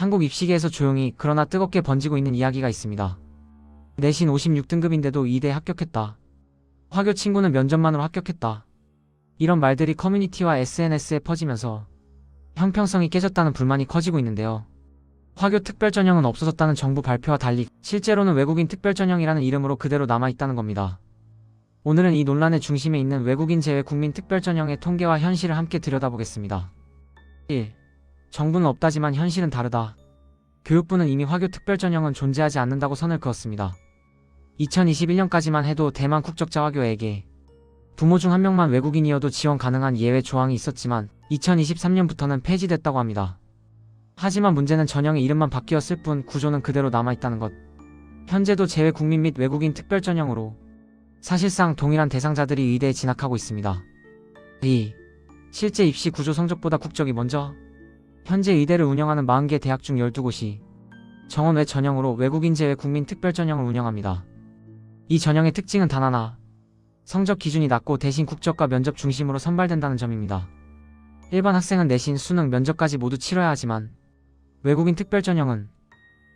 한국 입시계에서 조용히 그러나 뜨겁게 번지고 있는 이야기가 있습니다. 내신 56등급인데도 2대 합격했다. 화교 친구는 면접만으로 합격했다. 이런 말들이 커뮤니티와 SNS에 퍼지면서 형평성이 깨졌다는 불만이 커지고 있는데요. 화교 특별전형은 없어졌다는 정부 발표와 달리 실제로는 외국인 특별전형이라는 이름으로 그대로 남아있다는 겁니다. 오늘은 이 논란의 중심에 있는 외국인 제외 국민 특별전형의 통계와 현실을 함께 들여다보겠습니다. 1. 정부는 없다지만 현실은 다르다. 교육부는 이미 화교 특별전형은 존재하지 않는다고 선을 그었습니다. 2021년까지만 해도 대만 국적자 화교에게 부모 중 한 명만 외국인이어도 지원 가능한 예외 조항이 있었지만 2023년부터는 폐지됐다고 합니다. 하지만 문제는 전형의 이름만 바뀌었을 뿐 구조는 그대로 남아있다는 것. 현재도 제외 국민 및 외국인 특별전형으로 사실상 동일한 대상자들이 의대에 진학하고 있습니다. 2. 실제 입시 구조 성적보다 국적이 먼저 현재 의대를 운영하는 40개 대학 중 12곳이 정원 외 전형으로 외국인 제외 국민 특별 전형을 운영합니다. 이 전형의 특징은 단 하나. 성적 기준이 낮고 대신 국적과 면접 중심으로 선발된다는 점입니다. 일반 학생은 내신, 수능, 면접까지 모두 치러야 하지만 외국인 특별 전형은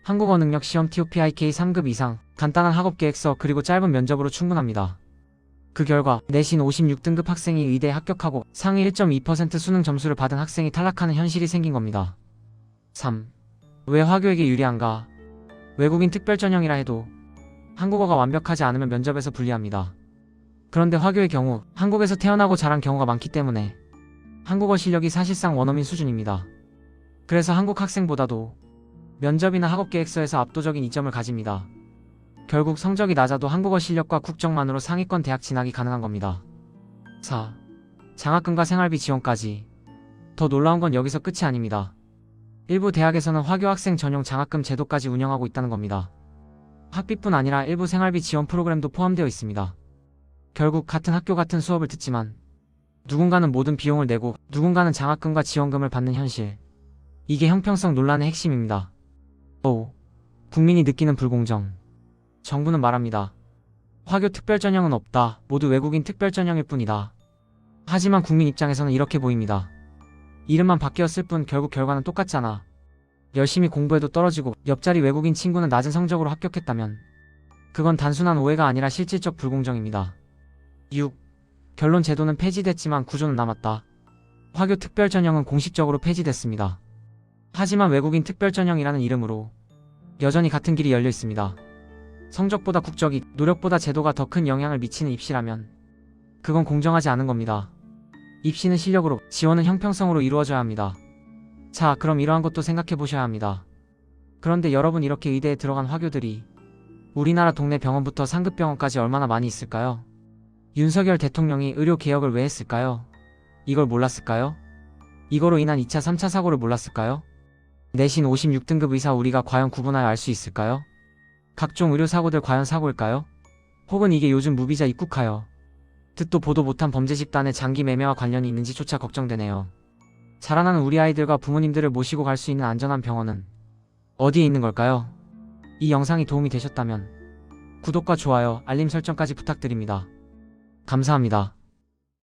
한국어 능력 시험 TOPIK 3급 이상, 간단한 학업 계획서 그리고 짧은 면접으로 충분합니다. 그 결과 내신 56등급 학생이 의대에 합격하고 상위 1.2% 수능 점수를 받은 학생이 탈락하는 현실이 생긴 겁니다. 3. 왜 화교에게 유리한가? 외국인 특별 전형이라 해도 한국어가 완벽하지 않으면 면접에서 불리합니다. 그런데 화교의 경우 한국에서 태어나고 자란 경우가 많기 때문에 한국어 실력이 사실상 원어민 수준입니다. 그래서 한국 학생보다도 면접이나 학업 계획서에서 압도적인 이점을 가집니다. 결국 성적이 낮아도 한국어 실력과 국적만으로 상위권 대학 진학이 가능한 겁니다. 4. 장학금과 생활비 지원까지. 더 놀라운 건 여기서 끝이 아닙니다. 일부 대학에서는 화교 학생 전용 장학금 제도까지 운영하고 있다는 겁니다. 학비뿐 아니라 일부 생활비 지원 프로그램도 포함되어 있습니다. 결국 같은 학교 같은 수업을 듣지만 누군가는 모든 비용을 내고 누군가는 장학금과 지원금을 받는 현실. 이게 형평성 논란의 핵심입니다. 5. 국민이 느끼는 불공정. 정부는 말합니다. 화교 특별전형은 없다. 모두 외국인 특별전형일 뿐이다. 하지만 국민 입장에서는 이렇게 보입니다. 이름만 바뀌었을 뿐 결국 결과는 똑같잖아. 열심히 공부해도 떨어지고 옆자리 외국인 친구는 낮은 성적으로 합격했다면 그건 단순한 오해가 아니라 실질적 불공정입니다. 6. 결론 제도는 폐지됐지만 구조는 남았다. 화교 특별전형은 공식적으로 폐지됐습니다. 하지만 외국인 특별전형이라는 이름으로 여전히 같은 길이 열려 있습니다. 성적보다 국적이, 노력보다 제도가 더 큰 영향을 미치는 입시라면 그건 공정하지 않은 겁니다. 입시는 실력으로, 지원은 형평성으로 이루어져야 합니다. 자, 그럼 이러한 것도 생각해 보셔야 합니다. 그런데 여러분 이렇게 의대에 들어간 화교들이 우리나라 동네 병원부터 상급 병원까지 얼마나 많이 있을까요? 윤석열 대통령이 의료 개혁을 왜 했을까요? 이걸 몰랐을까요? 이거로 인한 2차, 3차 사고를 몰랐을까요? 내신 56등급 의사 우리가 과연 구분하여 알 수 있을까요? 각종 의료 사고들 과연 사고일까요? 혹은 이게 요즘 무비자 입국하여 듣도 보도 못한 범죄 집단의 장기 매매와 관련이 있는지조차 걱정되네요. 자라나는 우리 아이들과 부모님들을 모시고 갈 수 있는 안전한 병원은 어디에 있는 걸까요? 이 영상이 도움이 되셨다면 구독과 좋아요, 알림 설정까지 부탁드립니다. 감사합니다.